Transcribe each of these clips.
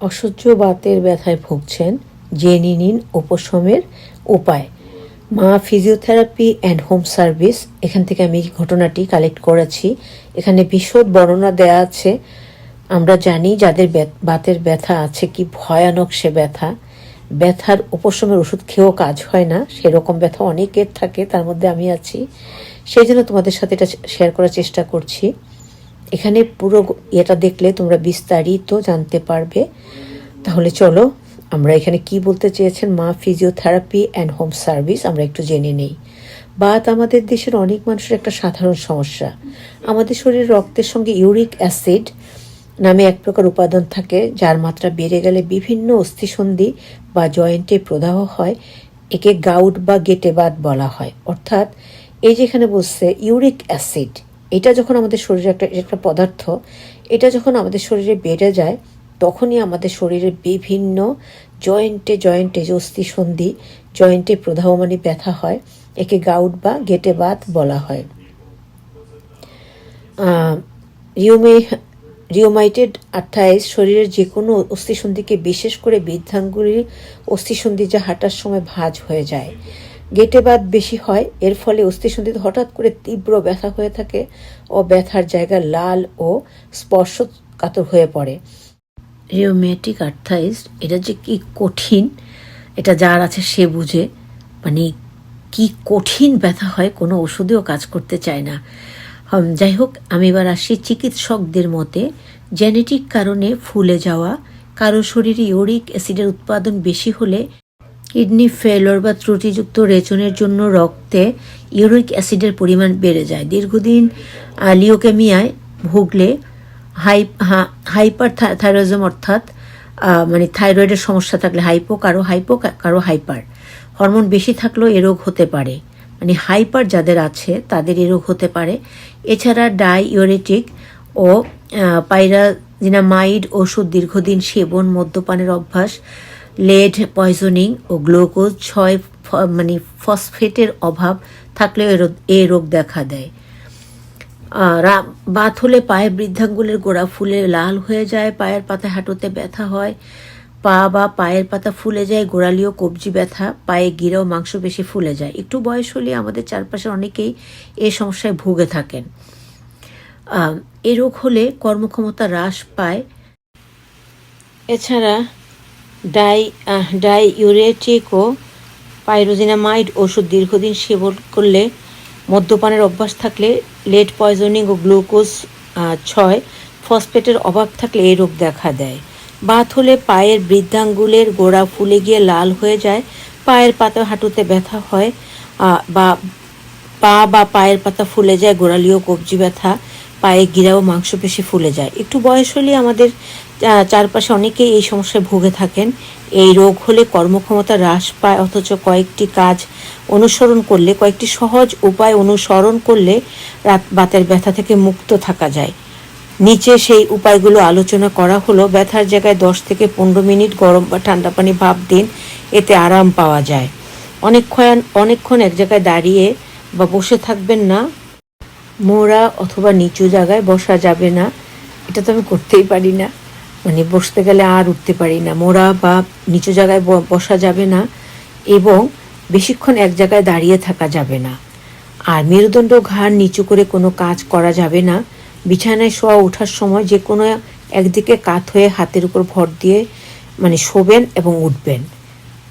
অসহ্য বাতের ব্যথায় ভুগছেন জেনে নিন উপশমের উপায়। মা ফিজিওথেরাপি অ্যান্ড হোম সার্ভিস, এখান থেকে আমি ঘটনাটি কালেক্ট করেছি। এখানে বিশদ বর্ণনা দেয়া আছে। আমরা জানি যাদের বাতের ব্যথা আছে কি ভয়ানক সে ব্যথা। ব্যথার উপশমের ওষুধ খেয়েও কাজ হয় না, সেরকম ব্যথা অনেকের থাকে, তার মধ্যে আমি আছি। সেই জন্য তোমাদের সাথে এটা শেয়ার করার চেষ্টা করছি। এখানে পুরো এটা দেখলে তোমরা বিস্তারিত জানতে পারবে। তাহলে চলো, আমরা এখানে কি বলতে চেয়েছেন? মা ফিজিওথেরাপি অ্যান্ড হোম সার্ভিস আমরা একটু জেনে নেই। বাত আমাদের দেশের অনেক মানুষের একটা সাধারণ সমস্যা। আমাদের শরীরে রক্তের সঙ্গে ইউরিক অ্যাসিড নামে এক প্রকার উপাদান থাকে, যার মাত্রা বেড়ে গেলে বিভিন্ন অস্থিসন্ধি বা জয়েন্টে প্রদাহ হয়, একে গাউট বা গেটে বাত বলা হয়। অর্থাৎ এই যেখানে বলছে, ইউরিক অ্যাসিড এটা যখন আমাদের শরীরে একটা একটা পদার্থ, এটা যখন আমাদের শরীরে বেড়ে যায়, তখনই আমাদের শরীরের বিভিন্ন জয়েন্টে জয়েন্টে যে অস্থিসন্ধি, জয়েন্টে প্রদাহমানি ব্যথা হয়, একে গাউট বা গেটে বাত বলা হয়। রিউমে রিওমাইটেড আর্থাইস শরীরের যে কোনো অস্থিসন্ধিকে বিশেষ করে বৃদ্ধাঙ্গুলির অস্থিসন্ধি যা হাঁটার সময় ভাঁজ হয়ে যায়। গেটে বাত বেশি হয়, এর ফলে অস্থিসন্ধিতে হঠাৎ করে তীব্র ব্যথা হয়ে থাকে ও ব্যথার জায়গা লাল ও স্পর্শকাতর হয়ে পড়ে। রিওমেটিক আর্থাইস এটা যে কি কঠিন, এটা যার আছে সে বুঝে। মানে কি কঠিন ব্যথা হয়, কোনো ওষুধেও কাজ করতে চায় না। যাই হোক, আমি এবার আসি চিকিৎসকদের মতে জেনেটিক কারণে ফুলে যাওয়া, কারও শরীরে ইউরিক অ্যাসিডের উৎপাদন বেশি হলে কিডনি ফেলর বা ত্রুটিযুক্ত রেচনের জন্য রক্তে ইউরিক অ্যাসিডের পরিমাণ বেড়ে যায়। দীর্ঘদিন লিওকেমিয়ায় ভুগলে হাই হাইপার থাইরয়েজম অর্থাৎ মানে থাইরয়েডের সমস্যা থাকলে হাইপো কারও হাইপো কারও হাইপার। হরমোন বেশি থাকলেও এ রোগ হতে পারে। মানে হাইপার যাদের আছে, তাদের এ রোগ হতে পারে। এছাড়া ডাইউরেটিক ও পাইরাজিনামাইড ওষুধ দীর্ঘদিন সেবন, মদ্যপানের অভ্যাস লেড পয়জনিং ও গ্লুকোজ ছয় মানে ফসফেটের অভাব থাকলেও এ রোগ- দেখা দেয়। বাত হলে পায়ের বৃদ্ধাঙ্গুলের গোড়া ফুলে লাল হয়ে যায়, পায়ের পাতা হাঁটুতে ব্যথা হয়, পা বা পায়ের পাতা ফুলে যায়, গোড়ালিও কবজি ব্যথা, পায়ে গিরাও মাংস বেশি ফুলে যায়। একটু বয়স হলে আমাদের চারপাশে অনেকেই এ সমস্যায় ভুগে থাকেন। এ রোগ হলে কর্মক্ষমতা হ্রাস পায়। এছাড়া ডাই আহ, ডাইউরেটিক ও পাইরোজিনামাইড ওষুধ দীর্ঘদিন সেবন করলে মদ্যপানের অভ্যাস থাকলে লেড পয়জনিং ও গ্লুকোজ ছয় ফসফেটের অভাব থাকলে এই রোগ দেখা দেয়। বাত হলে পায়ের বৃদ্ধাঙ্গুলের গোড়া ফুলে গিয়ে লাল হয়ে যায় পায়ের পাতা হাঁটুতে ব্যথা হয় বা পা বা পায়ের পাতা ফুলে যায় গোড়ালিও কবজি ব্যথা পায়ে গিরাও মাংসপেশি ফুলে যায়। একটু বয়স হলে আমাদের চারপাশে অনেকেই এই সমস্যায় ভুগে থাকেন। এই রোগ হলে কর্মক্ষমতা হ্রাস পায়, অথচ কয়েকটি কাজ অনুসরণ করলে, কয়েকটি সহজ উপায় অনুসরণ করলে রাত বাতের ব্যথা থেকে মুক্ত থাকা যায়। নিচে সেই উপায়গুলো আলোচনা করা হলো। ব্যথার জায়গায় দশ থেকে পনেরো মিনিট গরম বা ঠান্ডা পানি ভাপ দিন, এতে আরাম পাওয়া যায়। অনেকক্ষণ অনেকক্ষণ এক জায়গায় দাঁড়িয়ে বা বসে থাকবেন না। মোড়া অথবা নিচু জায়গায় বসা যাবে না। এটা তো আমি করতেই পারি না। মানে বসতে গেলে আর উঠতে পারি না। মোড়া বা নিচু জায়গায় বসা যাবে না এবং বেশিক্ষণ এক জায়গায় দাঁড়িয়ে থাকা যাবে না। আর মেরুদণ্ড ঘাড় নিচু করে কোনো কাজ করা যাবে না। বিছানায় শোয়া ওঠার সময় যে কোনো একদিকে কাত হয়ে হাতের উপর ভর দিয়ে মানে শোবেন এবং উঠবেন।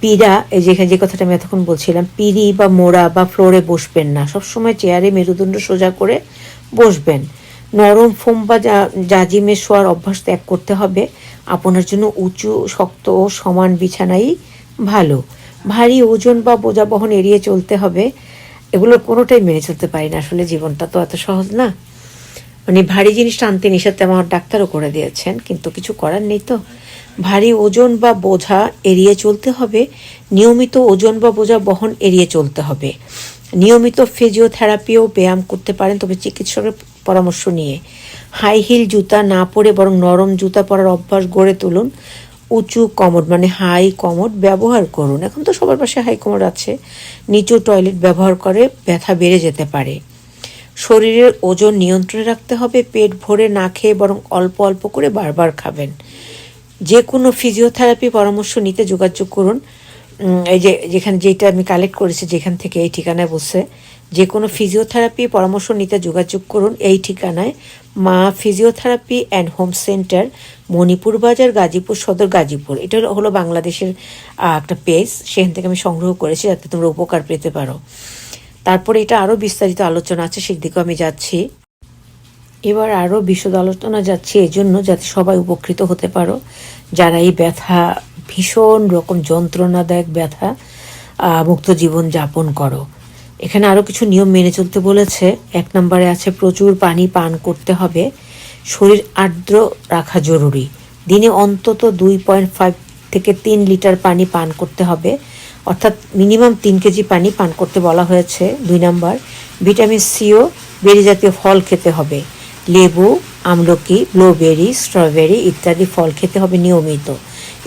পীড়া, এই যে যে কথাটা আমি এতক্ষণ বলছিলাম, পিড়ি বা মোড়া বা ফ্লোরে বসবেন না। সবসময় চেয়ারে মেরুদণ্ড সোজা করে বসবেন। নরম ফোম বা জাজিমে শোয়ার অভ্যাস ত্যাগ করতে হবে। আপনার জন্য উঁচু, শক্ত ও সমান বিছানাই ভালো। ভারী ওজন বা বোঝা বহন এড়িয়ে চলতে হবে। এগুলো কোনোটাই মেনে চলতে পারি না। আসলে জীবনটা তো এত সহজ না। মানে ভারী জিনিস টানতে নিষেধ আমার ডাক্তারও করে দিয়েছেন, কিন্তু কিছু করার নেই তো। ভারী ওজন বা বোঝা এড়িয়ে চলতে হবে। নিয়মিত ওজন বা বোঝা বহন এড়িয়ে চলতে হবে। নিয়মিত ফিজিওথেরাপিও ব্যায়াম করতে পারেন, তবে চিকিৎসকের পরামর্শ নিয়ে। হাই হিল জুতা না পরে বরং নরম জুতা পরার অভ্যাস গড়ে তুলুন। উঁচু কমোড মানে হাই কমোড ব্যবহার করুন। এখন তো সবার পাশে হাই কমোড আছে। নিচু টয়লেট ব্যবহার করে ব্যথা বেড়ে যেতে পারে। শরীরের ওজন নিয়ন্ত্রণে রাখতে হবে। পেট ভরে না খেয়ে বরং অল্প অল্প করে বারবার খাবেন। যে কোনো ফিজিওথেরাপি পরামর্শ নিতে যোগাযোগ করুন। এই যে যেখানে যেটা আমি কালেক্ট করেছি, যেখান থেকে এই ঠিকানায় বসে যে কোনো ফিজিওথেরাপি পরামর্শ নিতে যোগাযোগ করুন। এই ঠিকানায় মা physiotherapy and home centre Manipur Bazar, Gazipur Sadar, Gazipur. এটা হলো- বাংলাদেশের একটা পেজ সেখান থেকে আমি সংগ্রহ করেছি যাতে তোমরা উপকার পেতে পারো। তারপরে এটা আরও বিস্তারিত আলোচনা আছে সেদিকেও আমি যাচ্ছি। এবার আরও বিশদ আলোচনা যাচ্ছে এই জন্য যাতে সবাই উপকৃত হতে পারো। যারা এই ব্যথা, ভীষণ রকম যন্ত্রণাদায়ক ব্যথা মুক্ত জীবন যাপন করো। এখানে আরও কিছু নিয়ম মেনে চলতে বলেছে। এক নম্বরে আছে, প্রচুর পানি পান করতে হবে। শরীর আর্দ্র রাখা জরুরি। দিনে অন্তত দুই পয়েন্ট ফাইভ থেকে তিন লিটার পানি পান করতে হবে। অর্থাৎ মিনিমাম তিন কেজি পানি পান করতে বলা হয়েছে। দুই নম্বর, ভিটামিন সিও বেরি জাতীয় ফল খেতে হবে। লেবু, আমলকি, ব্লুবেরি, স্ট্রবেরি ইত্যাদি ফল খেতে হবে নিয়মিত।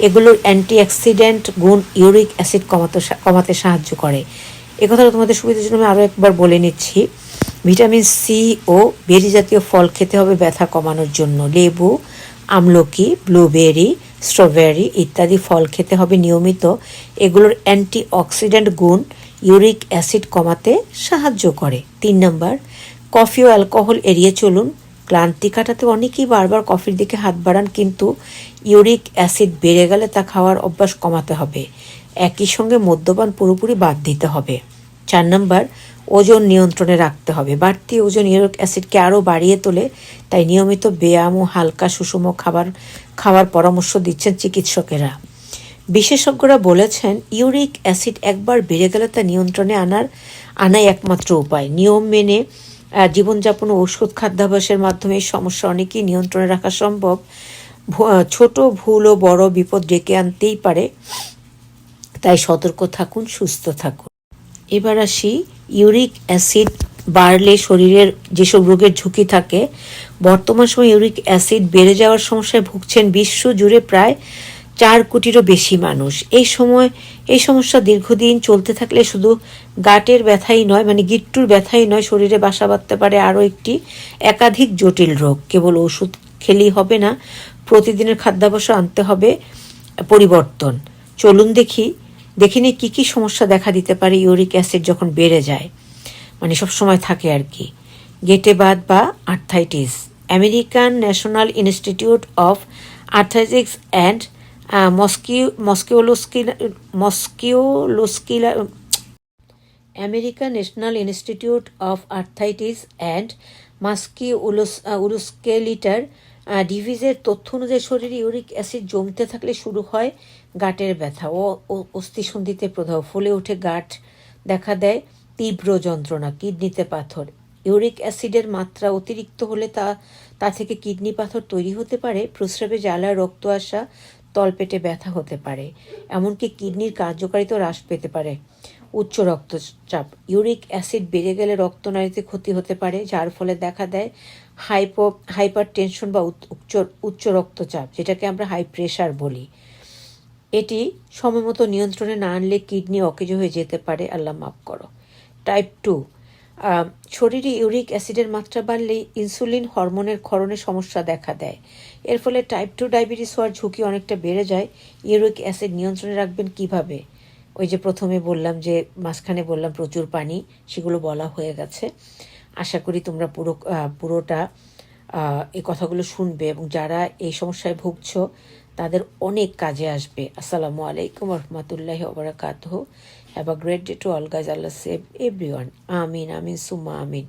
এগুলোর অ্যান্টিঅক্সিডেন্ট গুণ ইউরিক অ্যাসিড কমাতে কমাতে সাহায্য করে। কথাটা তোমাদের সুবিধার জন্য আমি আরও একবার বলে নিচ্ছি। ভিটামিন সি ও বেরি জাতীয় ফল খেতে হবে ব্যথা কমানোর জন্য। লেবু, আমলকি, ব্লুবেরি, স্ট্রবেরি ইত্যাদি ফল খেতে হবে নিয়মিত। এগুলোর অ্যান্টি অক্সিডেন্ট গুণ ইউরিক অ্যাসিড কমাতে সাহায্য করে। তিন নম্বর, কফি ও অ্যালকোহল এড়িয়ে চলুন। ক্লান্তি কাটাতে অনেকেই বারবার কফির দিকে হাত বাড়ান, কিন্তু ইউরিক অ্যাসিড বেড়ে গেলে তা খাওয়ার অভ্যাস কমাতে হবে। একই সঙ্গে মদ্যপান পুরোপুরি বাদ দিতে হবে। চার নম্বর, ওজন নিয়ন্ত্রণে রাখতে হবে। বাড়তি ওজন ইউরিক অ্যাসিডকে আরও বাড়িয়ে তোলে, তাই নিয়মিত ব্যায়াম ও হালকা সুষম খাবার, খাওয়ার পরামর্শ দিচ্ছেন চিকিৎসকেরা। বিশেষজ্ঞরা বলেছেন, ইউরিক অ্যাসিড একবার বেড়ে গেলে তা নিয়ন্ত্রণে আনার, আনাই একমাত্র উপায়। নিয়ম মেনে জীবনযাপন ও ওষুধ খাদ্যাভ্যাসের মাধ্যমে এই সমস্যা অনেকেই নিয়ন্ত্রণে রাখা সম্ভব। ছোট ভুল ও বড় বিপদ ডেকে আনতেই পারে। তাই সতর্ক থাকুন, সুস্থ থাকুন। এবার আসি ইউরিক অ্যাসিড বাড়লে শরীরের যেসব রোগের ঝুঁকি থাকে, বর্তমান সময় ইউরিক অ্যাসিড বেড়ে যাওয়ার সমস্যায় ভুগছেন বিশ্ব জুড়ে প্রায় চার কোটিরও বেশি মানুষ। এই সময়, এই সমস্যা দীর্ঘদিন চলতে থাকলে শুধু গাটের ব্যথাই নয় মানে গিট্টুর ব্যথাই নয়, শরীরে বাসা বাঁধতে পারে আরও একটি একাধিক জটিল রোগ। কেবল ওষুধ খেলেই হবে না, প্রতিদিনের খাদ্যাভ্যাস আনতে হবে পরিবর্তন। চলুন দেখি দেখিনি কি কি সমস্যা দেখা দিতে পারে ইউরিক অ্যাসিড যখন বেড়ে যায়। মানে সব সময় থাকে আর কি। গেটে বাদ বা arthritis. American national institute of arthritics and musculo musculoskeletal musculoskeletal, American national institute of arthritis and musculoskeletal ডিভিজের তথ্য অনুযায়ী শরীরে ইউরিক অ্যাসিড জমতে থাকলে শুরু হয় গাঁটের ব্যথা ও অস্থিসন্ধিতে প্রদাহ। ফলে ওঠে গাঁট, দেখা দেয় তীব্র যন্ত্রণা, কিডনিতে পাথর। ইউরিক অ্যাসিডের মাত্রা অতিরিক্ত হলে তা তা থেকে কিডনি পাথর তৈরি হতে পারে, প্রস্রাবে জ্বালা, রক্ত আসা, তলপেটে ব্যথা হতে পারে। এমনকি কিডনির কার্যকারিতা হ্রাস পেতে পারে। উচ্চ রক্তচাপ। ইউরিক অ্যাসিড বেড়ে গেলে রক্তনালীতে ক্ষতি হতে পারে, যার ফলে দেখা দেয় হাইপো হাইপার টেনশন বা উচ্চ- উচ্চ রক্তচাপ, যেটাকে আমরা হাই প্রেশার বলি। এটি সময়মতো নিয়ন্ত্রণে না আনলে কিডনি অকেজ হয়ে যেতে পারে, আল্লাহ মাফ করো। টাইপ টু শরীরে ইউরিক অ্যাসিডের মাত্রা বাড়লে ইনসুলিন হরমোনের ক্ষরণে সমস্যা দেখা দেয়। এর ফলে টাইপ টু ডায়াবেটিস হওয়ার ঝুঁকি অনেকটা বেড়ে যায়। ইউরিক অ্যাসিড নিয়ন্ত্রণে রাখবেন কীভাবে? ওই যে প্রথমে বললাম যে, মাঝখানে বললাম প্রচুর পানি, সেগুলো বলা হয়ে গেছে। আশা করি তোমরা পুরো পুরোটা এই কথাগুলো শুনবে এবং যারা এই সমস্যায় ভুগছ, তাদের অনেক কাজে আসবে। আসসালামু আলাইকুম রহমতুল্লাহ ওবরাকাতহ। Have a great day to all গাজ আল্লাহ সেভ এভরিওয়ান আমিন আমিন সুমা আমিন।